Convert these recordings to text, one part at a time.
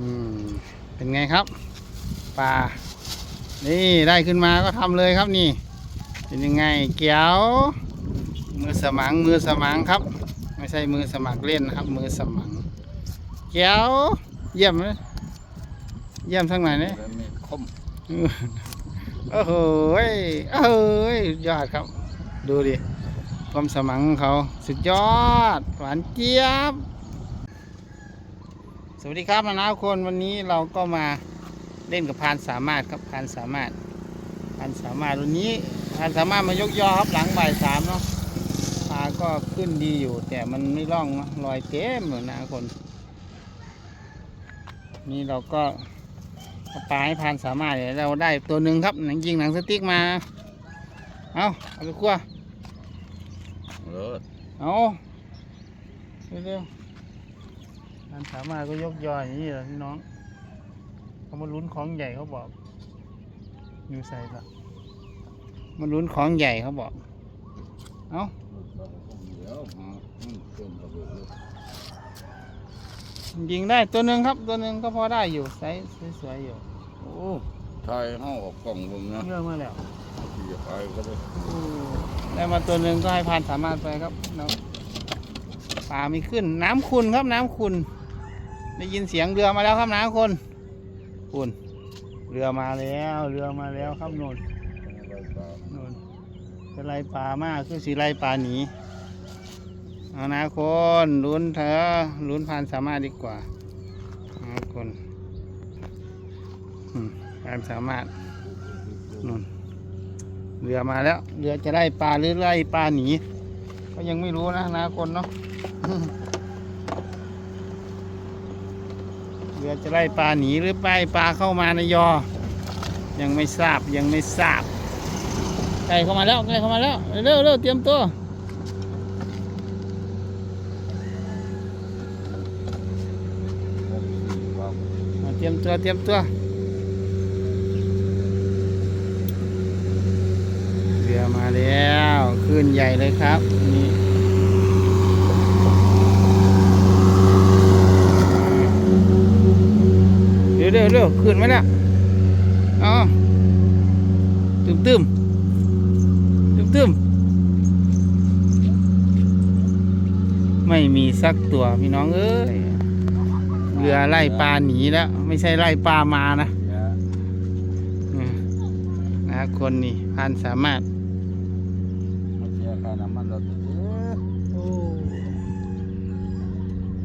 อืมเป็นไงครับปลานี่ได้ขึ้นมาก็ทำเลยครับนี่ เป็นยังไงเกี๊ยว มือสมังมือสมังครับ ไม่ใช่มือสมัครเล่นนะครับ มือสมังเกี๊ยวเยี่ยมเลยเยี่ยมทั้งไหนเนี่ยแล้วมีคมโอ้โหยโอ้โหยยอดครับ ดูดิความสมังของเขาสุดยอด หวานเจี๊ยบ สวัสดีครับนานาคนวันนี้เราก็มาเล่นกับพานสามารถครับพานสามารถพานสามารถวันนี้พานสามารถมายกยอครับหลังบ่ายสามเนาะปลาก็ขึ้นดีอยู่ แต่มันไม่ร่องเนอะลอยเต็มเหมือนนาคน นี่เราก็เอาปลาให้พานสามารถเดี๋ยวเราได้ตัวหนึ่งครับหนังยิงหนังสติ๊กมา เอาเอาไปคั่วเลิศเอาเร็วๆ มันสามารถก็ยกยออย่างนี้เหรอพี่น้องเขามาลุ้นของใหญ่เขาบอกอยู่ใส่ละมาลุ้นของใหญ่เขาบอก เอาเดี๋ยวมาอืมเติมกระเบื้องเลยยิงได้ตัวหนึ่งครับตัวหนึ่งก็พอได้อยู่ไซส์สวยๆอยู่โอ้ถ่ายห้าออกกล่องเบึงนะเยอะมาแล้วที่จะไปก็ได้อู้ได้มาตัวหนึ่งก็ให้พานสามารถไปครับน้องปลาไม่ขึ้นน้ำขุนครับน้ำขุน ได้ยินเสียงเรือมาแล้วครับน้ำคุณคุณเรือมาแล้ว เรือมาแล้วครับนนอะไรตามโนนจะไล่ปลามากคือสีไล่ปลาหนีเอานะคนลุ้นเถอะลุ้นพานสามารถดีกว่านะคนอืมพานสามารถนนเรือมาแล้ว เรือจะไล่ปลาหรือไล่ปลาหนี ก็ยังไม่รู้นะนะคนเนาะ เรือจะไล่ปลาหนีหรือไปปลาเข้ามาในยอ ยังไม่ทราบยังไม่ทราบไก่เข้ามาแล้วไก่เข้ามาแล้วเร็วเร็วเตรียมตัวหกสี่ความเอาเตรียมตัวเตรียมตัวเรือมาแล้วขึ้นใหญ่เลยครับนี่ เร็วเร็วเร็วขึ้นไหมเนี่ยเอ๋อตึมตึมตึมตึมไม่มีสักตัวพี่น้องเอ้ยเรือไล่ปลาหนีแล้ว ไม่ใช่ไล่ปลามานะเนี่ยอืมนะคนนี่พันสามารถ มาเสียค่าน้ำมันเราจะเสีย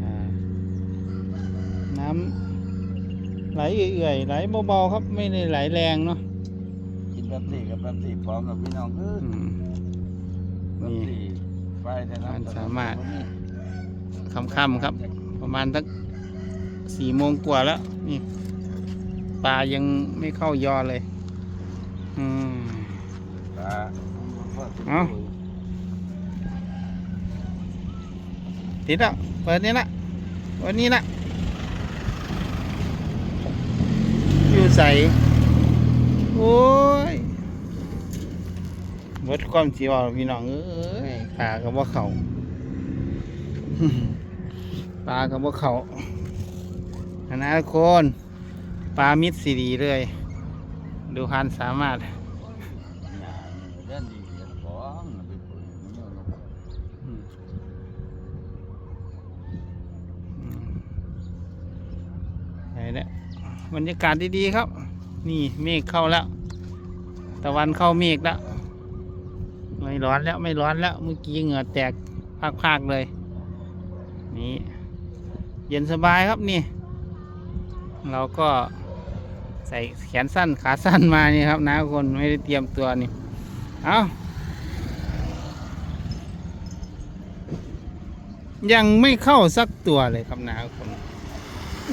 อ่าน้ำไหล เอื่อยๆไหลเบาๆครับไม่ได้ไหลแรงเนาะกินแป๊บซี่กับแป๊บซี่พร้อมกับพี่น้องเอ้ยอืมแป๊บนี่ซี่ไปแต่น้ำมันสามารถ ค่ำๆครับ ประมาณสักสี่โมงกว่าแล้ว นี่ปลายังไม่เข้ายอเลย อืมปลาเอ้า ติดแล้วเปิดนี่ละเปิดนี่ละ อยู่ใสโอ้ยเบิดความจีวาพี่น้องเอ้ยปลากับว่าเขาปลากับว่าเขาอันนะทุกคนปลามิดสีดีเลย ดูพันสามารถ เล่นดีเล่นของไปปุ๋ยมันเยอะเนอะ อืมอืมไปแล้ว บรรยากาศดีๆครับ นี่เมฆเข้าแล้ว ตะวันเข้าเมฆแล้ว ไม่ร้อนแล้วไม่ร้อนแล้ว เมื่อกี้เหงื่อแตกพากๆเลย นี่ เย็นสบายครับนี่ เราก็ใส่แขนสั้นขาสั้นมานี่ครับนะคนไม่ได้เตรียมตัวนี่ เอายังไม่เข้าสักตัวเลยครับนะทุกคน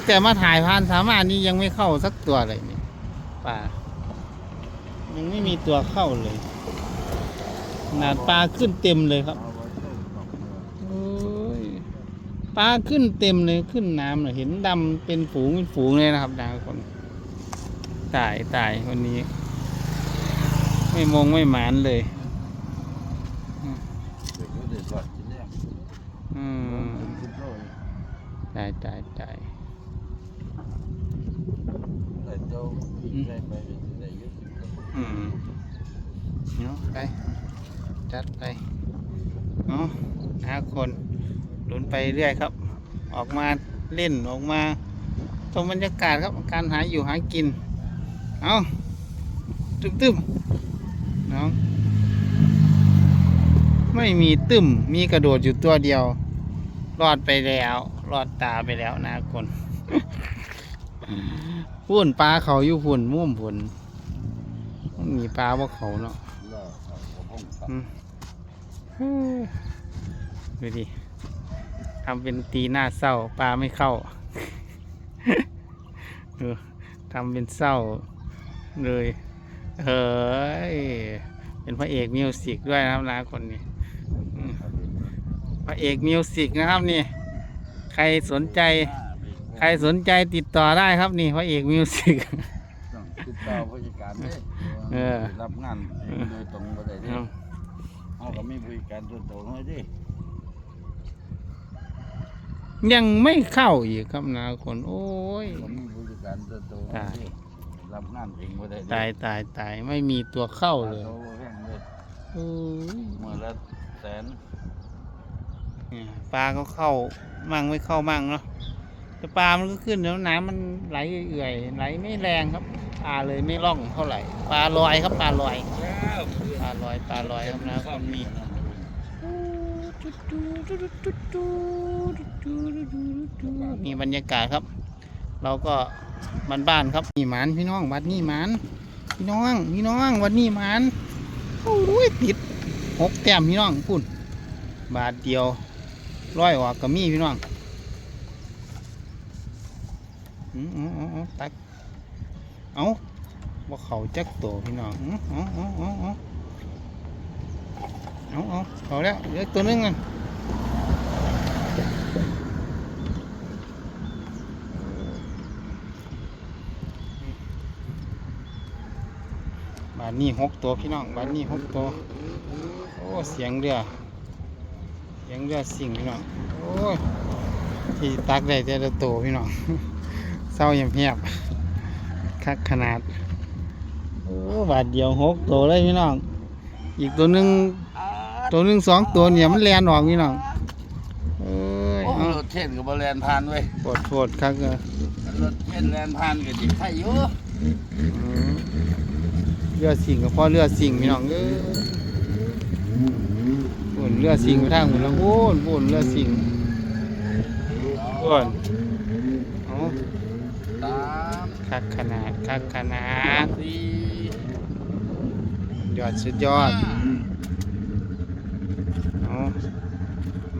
แต่มาถ่ายพานสามารถนี้ยังไม่เข้าสักตัวเลยนี่ปลายังไม่มีตัวเข้าเลยขนาดปลาขึ้นเต็มเลยครับเอาไว้เล่นดอกเมือโอ้ยปลาขึ้นเต็มเลยขึ้นน้ำเลยเห็นดำเป็นฝูงเป็นฝูงเลยนะครับนะทุกคนตายตายวันนี้ ไม่มงไม่หมานเลยเด็กก็เด็กก็กินเนี่ยอืมเป็นสิบโลเลยตายตายตาย วิ่งใส่ไปก็สิได้ อืมเนาะไป จัดไปเนาะหาคนลุนไปเรื่อยครับ ออกมาเล่นออกมาชมบรรยากาศครับ การหาอยู่หากิน เอาตึมตึมๆน้อง ไม่มีตึมมีกระโดดอยู่ตัวเดียว รอดไปแล้ว รอดตาไปแล้วนะคน พุ่นปลาเขาอยู่พุ่นม่วมพุ่นมีปลาว่าเขาเนาะดูดิทำเป็นตีหน้าเศร้า ปลาไม่เข้าทำเป็นเศร้าเลยเฮ้ยเป็นพระเอกมิวสิกด้วยนะครับนะคนนี้พระเอกมิวสิกนะครับนี่ ใครสนใจ ใครสนใจติดต่อได้ครับนี่พระเอกมิวสิก ต้องติดต่อผู้จัดการเด้เออ รับงานเองโดยตรงบ่ได้เด้เฮาก็มีผู้จัดการส่วนตัวให้เด้ยังไม่เข้าอีกครับนะคน โอ้ยก็มีผู้จัดการส่วนตัวให้เด้รับงานเองบ่ได้เด้ตายตายตายไม่มีตัวเข้าเลยโตแพงเลยโอ้ยมื้อละแสน เนี่ยปลาก็เข้ามั่งไม่เข้ามั่งเนาะ แต่ปลามันก็ขึ้นแล้วน้ำมันไหลเอื่อยๆไหลไม่แรงครับปลาเลยไม่ร่องเท่าไหร่ปลาลอยครับปลาลอยแล้วปลาลอยปลาลอยครับนะคนมีมีบรรยากาศครับ เราก็บ้านบ้านๆครับนี่หมานพี่น้องวัดนี่หมานพี่น้องพี่น้องวัดนี่หมานโอ้ยติดหกแต้มพี่น้องพุ่นบาทเดียวร้อยออกก็มีพี่น้อง อืมออาเอตักเอาว่าเขาจักโตพี่น้องอืมเอาเอาเอาเอาเอาเอาเขาแล้วเหลือตัวนึงอะบาทนี้หกตัวพี่น้องบาทนี้หกตัวโอ้เสียงเรือเสียงเรือสิ่งพี่น้องโอ้ยที่ตักได้แต่ละตัวพี่น้อง เศร้าเงียบๆคักขนาด โอ้บาทเดียวหกตัวเลยพี่น้อง อีกตัวหนึ่งตัวหนึ่งสองตัวเนี่ยมันแลนออกพี่น้องเอ้ยโอ้เอารถเทนก็บ่แล่นผ่านเว้ยปวดปวดคักเลยรถเทนแล่นผ่านก็สิใครอยู่อืมเรือสิงกับพ่อเรือสิงพี่น้องเอ้ยปุ่นเรือสิงไปทางหุ่นละปุ่นปุ่นเรือสิงปุ่นเอาสาม คักขนาดคักขนาดสี่ยอดสุดยอดห้าเอา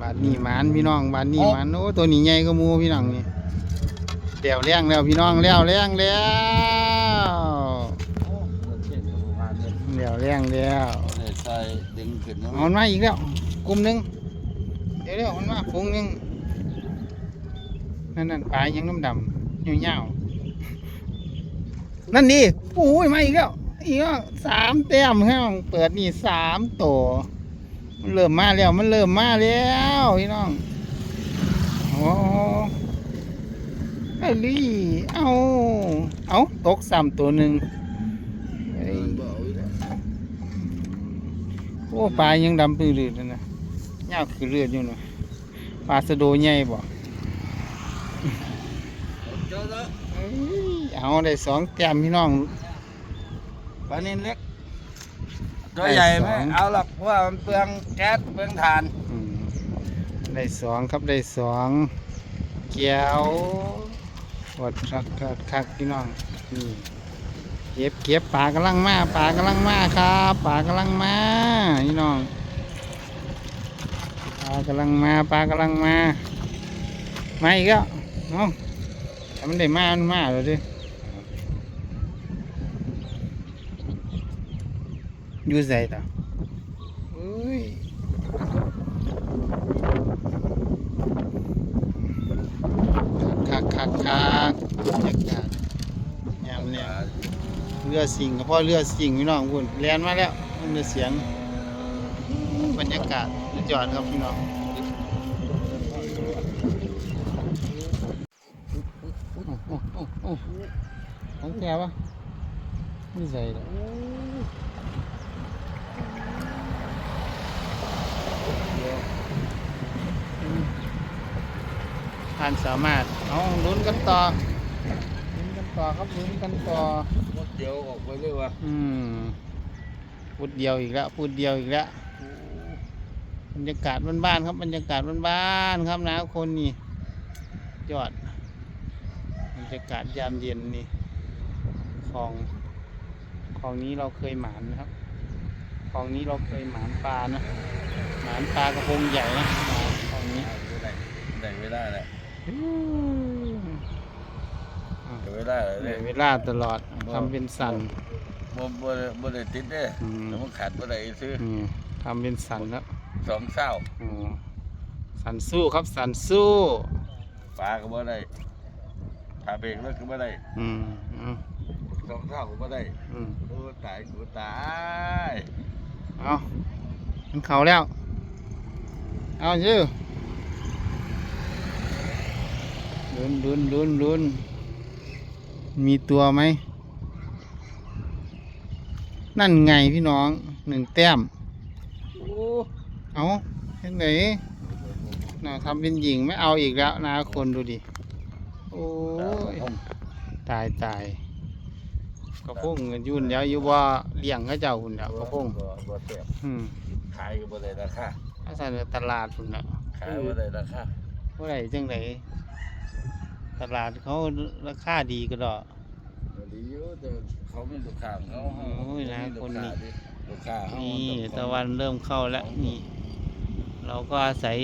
บาดนี้หมานพี่น้องบาดนี้หมานโอ้ตัวนี้ใหญ่ก็มูพี่น้องนี่เดี๋ยวเลี้ยงแล้วพี่น้องแล้วเลี้ยงแล้วโอ้รถเทนก็บ่ผ่านเลยเดี๋ยวเลี้ยงแล้วได้ใส่ดึงขึ้นแล้วเอามันมาอีกแล้วกลุ่มหนึงเดี๋ยวเดี๋ยวมันมาฝูงหนึงนั่นนั่นปลายังน้ำดำเหี่ยวๆ นั่นนี่โอ้ยมาอีกแล้วอีกแล้วสามแต้มห้องเปิดนี่สามตัวมันเริ่มมาแล้วมันเริ่มมาแล้วพี่น้องโอ้ไอ้ลี่เอาเอาตกสามตัวหนึ่งโอ้ปลายังดำปื้อลืดเลยนะยาวคือเลือดอยู่นะปลาสะโดใหญ่บ่ เจอแล้วเอ้ยเอาได้สองแต้มพี่น้องปลานินเล็ก ตัวใหญ่ไหมได้สองเอาหรอกเพราะว่ามันเปลืองแก๊สเปลืองถ่าน อืมได้สองครับได้สองเกียวปวดคักคักคักพี่น้องนี่เก็บเก็บปลากำลังมาปลากำลังมาครับปลากำลังมาพี่น้องปลากำลังมาปลากำลังมามาอีกแล้วเนาะแต่มันได้มามันมาแล้วดิ อยู่ใส่ต่อเอ้ยคักคักคักบรรยากาศยามเนี่ยเรือสิงกับพ่อเรือสิงพี่น้องคุณเรียนมาแล้วมันจะเสียงบรรยากาศสุดยอดครับพี่น้องโอ้โหโอ้โหโอ้โหของแกปะไม่ใส่หรอก อืมผ่านสามารถ เอาลุ้นกันต่อ ลุ้นกันต่อครับลุ้นกันต่อรถเดียวออกไปเลยวะอืมพูดเดียวอีกแล้วพูดเดียวอีกแล้วบรรยากาศบ้านๆครับบรรยากาศบ้านๆครับนะคนนี่ยอดบรรยากาศยามเย็นนี่คลองคลองนี้เราเคยหมานนะครับคลองนี้เราเคยหมานปลานะานปลากระพงใหญ่นะหมานคลองนี้ได้ได้เวลาแล้วอืมได้เวลาแล้วได้เนี่ยเวลาตลอดทำเป็นสัน บ่บ่ได้บ่ได้ติดเด้อืม แต่มันขาดบ่ได้ซื้ออืมทำเป็นสันแล้วสองเศร้าอ๋อสันสู้ครับสันสู้ปลาก็บ่ได้ปลาเบรกแล้วก็บ่ได้อืมอืมสองเศร้าก็บ่ได้อืมโอ้ตายกูตายเอามันเขาแล้ว เอาชื่อลุนลุนลุนลุนมีตัวไหม นั่นไงพี่น้องหนึ่งแต้มโอ้เอาเห็นไหนน่าทำเป็นหญิงไม่เอาอีกแล้วนะคนดูดิ โอ้ยตายตายกระพงกันยุ่นแล้วอยู่ว่าเลี้ยงเขาเจ้าหุ่นแล้วกระพงบ่บ่แซ่บอืมขายก็บ่ได้ราคา ถ้าใส่ในตลาดหุ่นแล้วขายบ่ได้ราคาเมื่อไหร่จังไหนตลาดเขาราคาดีก็ดอกบ่ดีอยู่แต่เขามีลูกค้าของเขาโอ้ยนะคนนี้ ลูกค้าเขานี่ต้องตะวันเริ่มเข้าแล้วนี่ เราก็อาศัย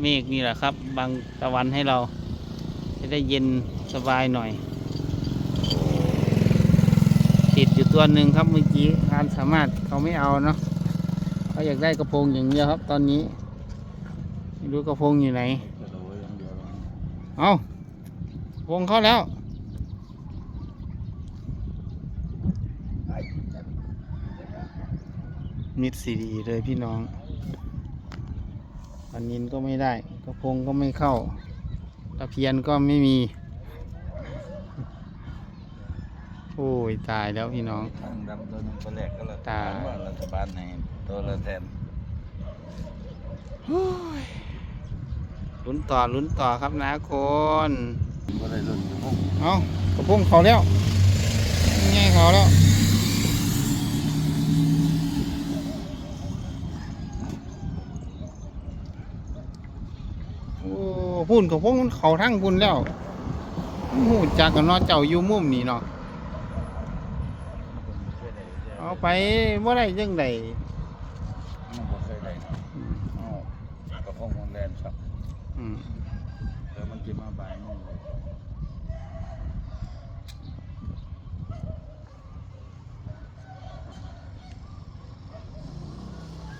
เมฆนี่แหละครับบังตะวันให้เรา จะได้เย็นสบายหน่อย ติดอยู่ตัวหนึ่งครับเมื่อกี้งานสามารถเขาไม่เอาเนาะ เขาอยากได้กระโปรงอย่างเดียวครับ ตอนนี้ไม่รู้กระโปรงอยู่ไหนกระโดดอางเอาวงเข้าแล้วมิดซีดีเลยพี่น้องปันนินก็ไม่ได้ กระพงก็ไม่เข้าตะเพียนก็ไม่มี อ้ยตายแล้วพี่น้อง ทางดำตัวนึงตัวแรกก็รัฐตาบาลว่ารัฐบาลให้ตัวละแทนลุ้นต่อลุ้นต่อครับนะคนบ่ได้รุ่นอยู่พวกเอากระพงเขาแล้วง่ายเขาแล้ว โอ้พุ่นกับพวกมันเขาทั้งพุ่นแล้วหูจักกันเนาะเจ้าอยู่มุมนี่เนาะ เอา ไปว่าได้ยังไงมันบ่เคยได้เอากระพงมันแลนครับอืมเดี๋ยวมันจะมาบ่ายโมงเลย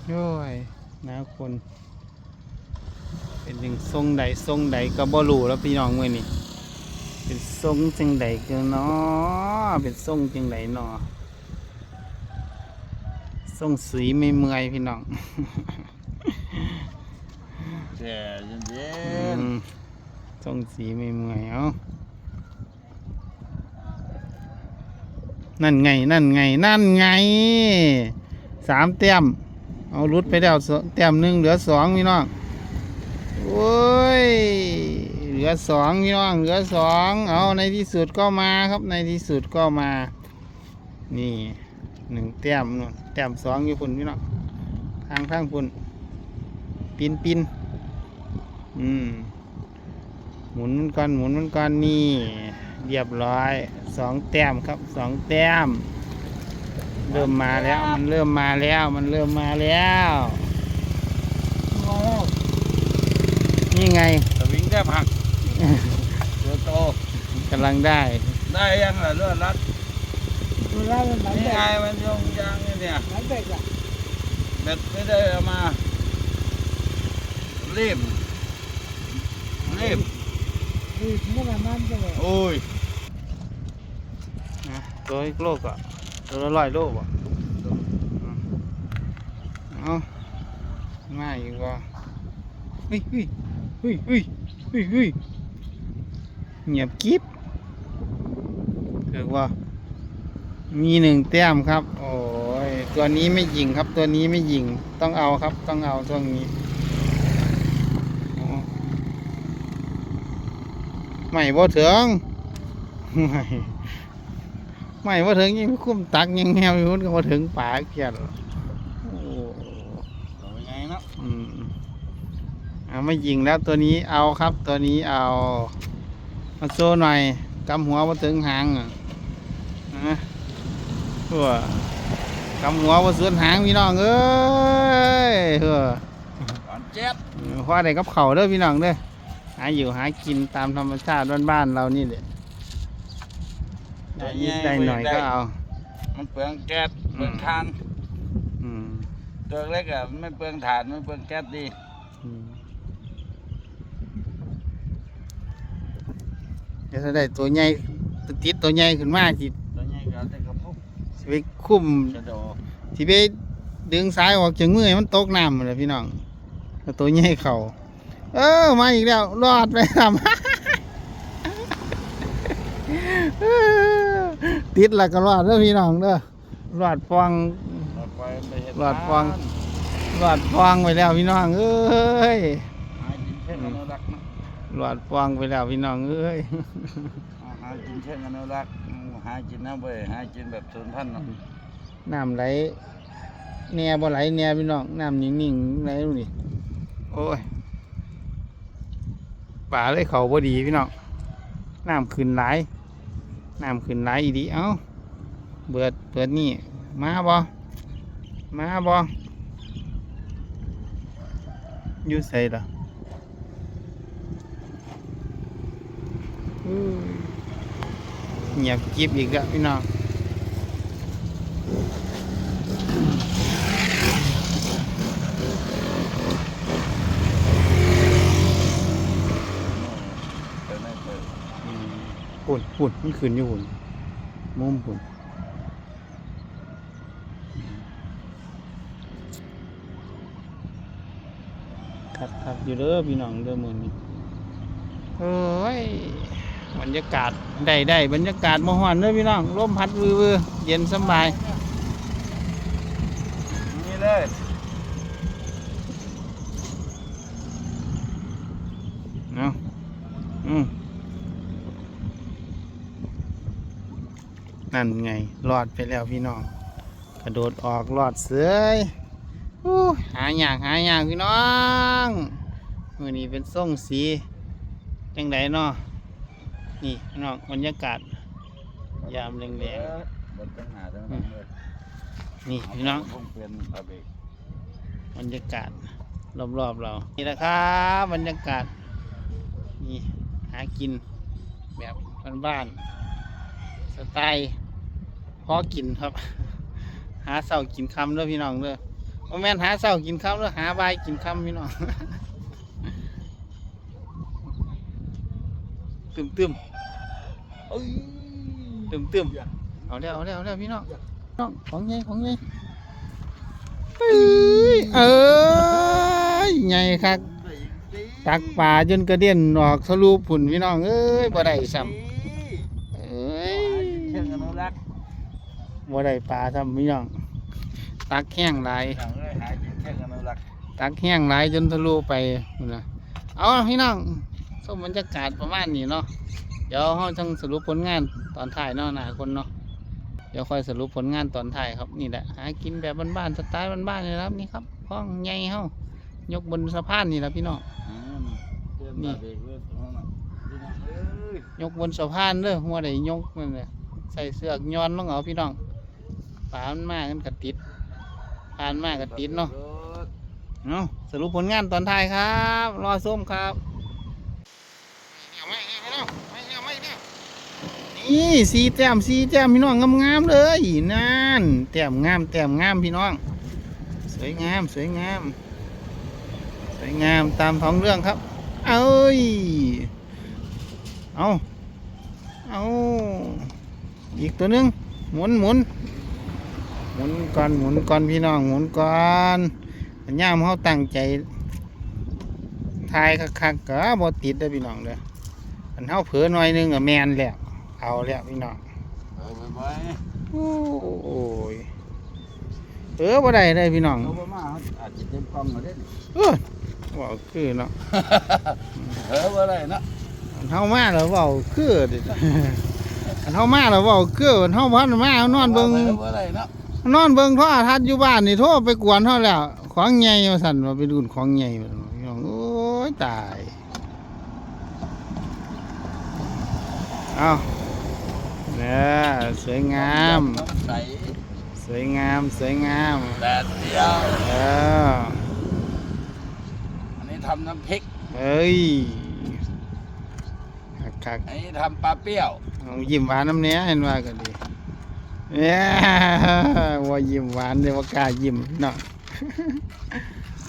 โอ้ยนะคน เป็นหนึ่งทรงใดทรงใดก็บ่รู้แล้วพี่น้องเมื่อนี่เป็นทรงจังใดกันเนาะเป็นทรงจังใดเนาะ ทรงสีไม่เมื่อยพี่น้องแช่เย็อืนมทรงสีไม่เมื่อยเอ้านั่นไง นั่นไง นั่นไง สามแต้ม เอารุดไปแล้วสองแต้มหนึ่งเหลือสองพี่น้องโอ้ย เหลือสองพี่น้อง เหลือสอง เอาในที่สุดก็มาครับ ในที่สุดก็มา นี่ หนึ่งแต้มนู่นแต้มสองอยู่พุ่นพี่น้องทางทางพุ่นปินปินอืมหมุนมันก่อนหมุนมันก่อนนี่เรียบร้อยสองแต้มครับสองแต้ม เริ่มมาแล้วมันเริ่มมาแล้วมันเริ่มมาแล้วนี่ไงๆสวิงแทบหักตัวโตกำลังได้ ได้ยังล่ะเลือดรัด ดูแลมันหนังนี่เด็กไงมันยงยางเนี่ยหนังเด็กอะเบ็ดไม่ได้เอามารีบรีบดีมันก็มันจะเตี้ยเฮ้ยเฮ้ยเฮ้ยเฮ้ยเฮ้ยเงียบกิ๊บเกือบถือว่ามีหนึ่งแต้มครับ โอ้ยตัวนี้ไม่ยิงครับ ตัวนี้ไม่ยิงต้องเอาครับ ต้องเอาตัวนี้ไม่บ่ถึงไม่ไม่บ่ถึงยังคุ้มตักยังแนวอยู่นก็บ่ถึงป่าเกียดโอ้เอาไงเนาะอืมเอาไม่ยิงแล้วตัวนี้เอาครับ ตัวนี้เอามาโซ่หน่อยกำหัวมาถึงหางอะนะ หัวกำหัวมาสวนหางพี่น้องเอ้ยเฮ้อก่อนเจ็บคว้าได้กับเขาวเด้อพี่น้องเด้อหาอยู่หากินตามธรรมชาติบ้านๆเรานี่แหละได้นิดได้หน่อยก็เอา มันเปลืองแก๊สเปลืองทานอืมตัวเล็กอะไม่เปลืองถ่านไม่เปลืองแก๊สดีอืมเดี๋ยวถ้าได้ตัวใหญ่ติดตัวใหญ่ขึ้นมาสิตัวใหญ่ก็ได้กระพุ้ง สิไปคุ้มกระโดดที่ไปดึงสายออกจากมือให้มันตกน้ำเลยพี่น้องแล้วตัวใหญ่เข่าเออมาอีกแล้วรอดไปทำ ติดแล้วก็รอดเด้อพี่น้องเด้อรอดฟองหลอดไฟไปเห็ดหลอดฟองรอดฟองไปแล้วพี่น้องเอ้ยหากินเช่นอนุรักษ์เนาะรอดฟองไปแล้วพี่น้องเอ้ย หากินเช่นอนุรักษ์ หากินน้ำเบยหากินแบบสูญพันธุ์เนาะน้ำไหลแน่บ่ไหลแน่พี่น้องน้ำนิ่งๆไหลดูนี่โอ้ยป่าเลยเขาบ่ดีพี่น้องน้ำขึ้นไหลายน้ำขึ้นไหลายอีดีเอ้าเบิดเบิดนี่มาบ่มาบ่อยู่ใส่ล่ะอู้ เงียบกริบอีกแล้วพี่น้องเปิดไม่เปิดปุ่นปุ่นมันขึ้นอยู่ปุ่นมุมปุ่นครับครับอยู่เด้อพี่น้องเด้อมือนี้โอ้ย บรรยากาศได้ได้บรรยากาศมหวนเด้อพี่น้องลมพัดวือวือเย็นสบาย นี่เลยเนาะอืมนั่นไงรอดไปแล้วพี่น้อง กระโดดออกรอดเสือยหาอย่ากหาอย่ากพี่น้อง มือนี้เป็นส่งสี จังไดเนาะ นี่พี่น้องบรรยากาศ ยามแรงบนตั้งหน้าตั้งหลังเลยๆนี่พี่น้องคงเป็นอาเบกบรรยากาศรอบๆเรา นี่แหละครับบรรยากาศนี่หากินแบบบ้านๆสไตล์พอกินครับ หาเสากินคำเด้อพี่น้องเด้อโมแมนหาเสากินคำเด้อหาบายกินคำพี่น้อง ตึมตึม เอ้ยตึมตึมเอาแล้วเอาแล้วเอาแล้วพี่น้องน้องของใหญ่ของใหญ่เอ้ยเอ้ยใหญ่ครับตักป่าจนกระเด็นออกทะลุผุ่นพี่น้องเอ้ยบ่ได้ซ้ำเอ้ยเช่นอนุรักษ์บ่ได้ปลาซ้ำพี่น้องตักแห้งหลายอย่างเลยหากินเช่นอนุรักษ์ตักแห้งหลายจนทะลุไปพุ่นน่ะเอาพี่น้องสมบรรยากาศประมาณนี้เนาะ เดี๋ยวเราต้องสรุปผลงานตอนถ่ายเนาะหนาคนเนาะเดี๋ยวค่อยสรุปผลงานตอนถ่ายครับนี่แหละหากินแบบบ้านๆสไตล์บ้านๆเลยครับนี่ครับห้องใหญ่เฮายกบนสะพานนี่แหละพี่น้องนี่ยกบนสะพานเด้อหัวได้ยกนั่นแหละใส่เสื้อกย้อนลงเอาพี่น้องปลานมากกันกระติดผ่านมากกระติดเนาะเนาะสรุปผลงานตอนท้ายครับ รอส้มครับ นี่สีแต้มสีแต้มพี่น้องงามๆเลยนั่นแต้มงามแต้มงามพี่น้อง สวยงามสวยงาม สวยงามตามท้องเรื่องครับ เอ้ยเอาเอาอีกตัวหนึงหมุนหมุนหมุนก่อนหมุนก่อนพี่น้องหมุนก่อนย่ามเขาตั้งใจทายคักๆก็บ่ติดเด้อพี่น้องเด้ออันเฮาเผลอหน่อยหนึงอะแมนแล้ว เอาแล้วพี่น้องเออไปไปโอ้ยเออบ่ได้ได้พี่น้องเขาบ่มาอาจจะเต็มกล้องมาเด้เออเว้าคือเนาะเออบ่ได้นะอันเฮามาแล้วเว้าคือเดิ อันเฮามาแล้วเว้าคืออันเฮาพันมานอนเบิ่งบ่ได้นะนอนเบิ่งโทรทัศน์อยู่บ้านนี่โทรไปกวนเฮาแล้ว ของใหญ่ว่าซั่นว่าไปดูนของใหญ่ว่าซั่นพี่น้องโอ้ยตาย เอา เนี่ยสวยงาม ใสสวยงาม สวยงาม แดดเดียว เออ อันนี้ทำน้ำพริก เอ้ยคักอันนี้ทำปลาเปรี้ยวๆเอายิ้มหวานน้ำเนี้ยเห็นว่าก็ดีเนี่ยว่ายิ้มหวานเดี๋ยวว่ากล้ายิ้มเนาะ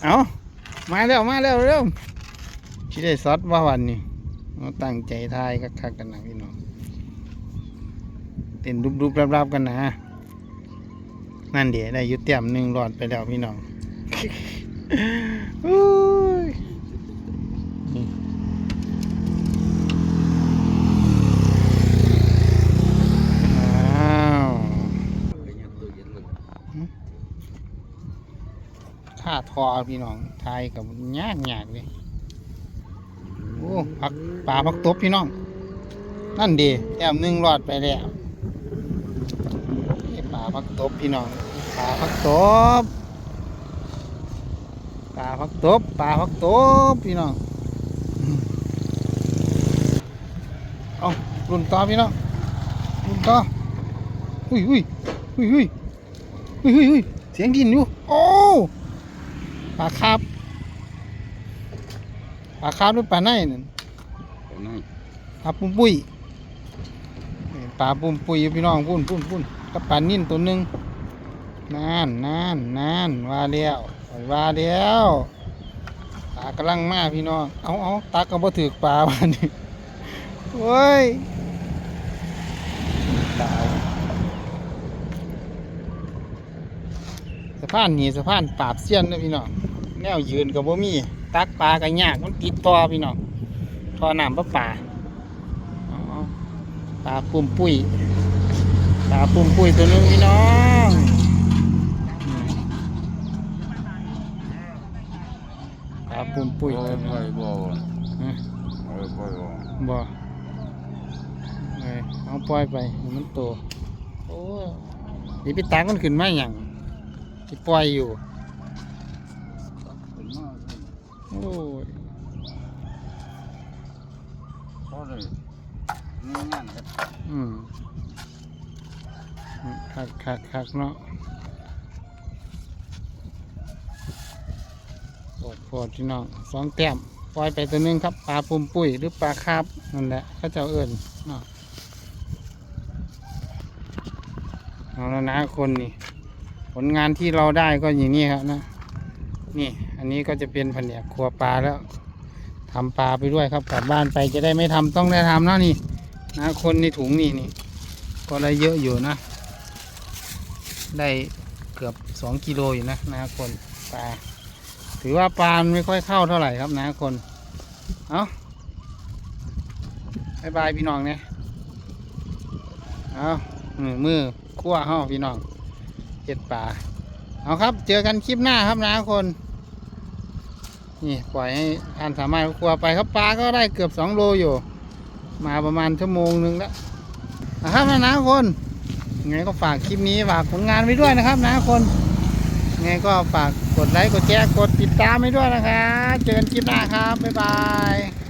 เอามาแล้วมาแล้วเร็วชิได้ซอสว่าวันนี้เราตั้งใจทายคักๆกันนะพี่น้อง เต้นรูปๆรับๆกันนะนั่นเดี๋ยวได้ยุดเต็มหนึ่งหลอดไปแล้วพี่น้องอุ้ยข้าทอพี่น้องไทยกับยากยากเลยโอ้ผักปลาผักตบพี่น้อง นั่นดีแต้มหนึ่งรอดไปแล้ว นี่ปลาผักตบพี่น้องปลาผักตบปลาผักตบปลาผักตบพี่น้องอืมเอารุ่นต่อพี่น้องรุ่นต่ออุ้ยอุ้ยอุ้ยอุ้ยอุ้ยอุ้ยอุ้ยเสียงดินอยู่โอ้ปลาคาบปลาคาบหรือปลาไหนนั่นตัวนี้ปลาปุ้มปุ้ยนี่ปลาปุ้มปุ้ยอยู่พี่น้องพุ่นพุ่นพุ่น กับปลานิ่นตัวหนึ่งนานนานนานว่าแล้วว่าแล้วปลากำลังมาพี่น้อง เอาเอาตาก็บ่ถือปลาวันนี้โอ้ยตายสะพานนี่สะพานปราบเสี้ยนนะพี่น้อง แนวยืนกับบ่มี ตักปลาก็ยากมันติดต่อพี่น้อง ท่อน้ำประปลาปลาปุ่มปุ้ย ปลาปุ่มปุ้ยตัวหนึงพี่น้องอืมปลาปุ่มปุ้ยโอ้ตัยวหนึบ่งบ่ฮะโอ้ยบ่บ่บ่เอ้ยเอาปล่อยไปให้มันโตโอ้ยเดี๋ยวพี่ตักมันขึ้นมาอย่างที่ปล่อยอยู่เป็นมาสิโอ้ยพอเลยมีงานครับอืมอืม คักคักคักเนาะโปดโปดพี่น้องสองแต้มปล่อยไปตัวนึงครับปลาปุ่มปุ้ยหรือปลาคาบนั่นแหละเขาเจ้าเอิญเนาะเอาแล้วนะคนนี่ ผลงานที่เราได้ก็อย่างนี้ครับนะ นี่ อันนี้ก็จะเป็นแผนกครัวปลาแล้วทำปลาไปด้วยครับกลับบ้านไปจะได้ไม่ทำต้องได้ทำเนาะนี่นะคนในถุงนี่นี่ก็ได้เยอะอยู่นะ ได้เกือบสองกิโลอยู่นะนะคนปลาถือว่าปลาไม่ค่อยเข้าเท่าไหร่ครับนะคนเอาบายบายพี่น้องเนี่ยเอามือมือคั่วเฮาพี่น้องเห็ดปลาเอาครับ เจอกันคลิปหน้าครับนะคนนี่ปล่อยให้ทานสามารถครัวไปครับปลาก็ได้เกือบสองโลอยู่ มาประมาณชั่วโมงหนึงแล้วนะครับนะนะคน ไงก็ฝากคลิปนี้ฝากผลงานไว้ด้วยนะครับ นะคนยังไงก็ฝากกดไลค์กดแชร์กดติดตามไว้ด้วยนะครับเจอกันคลิปหน้าครับบ๊ายบาย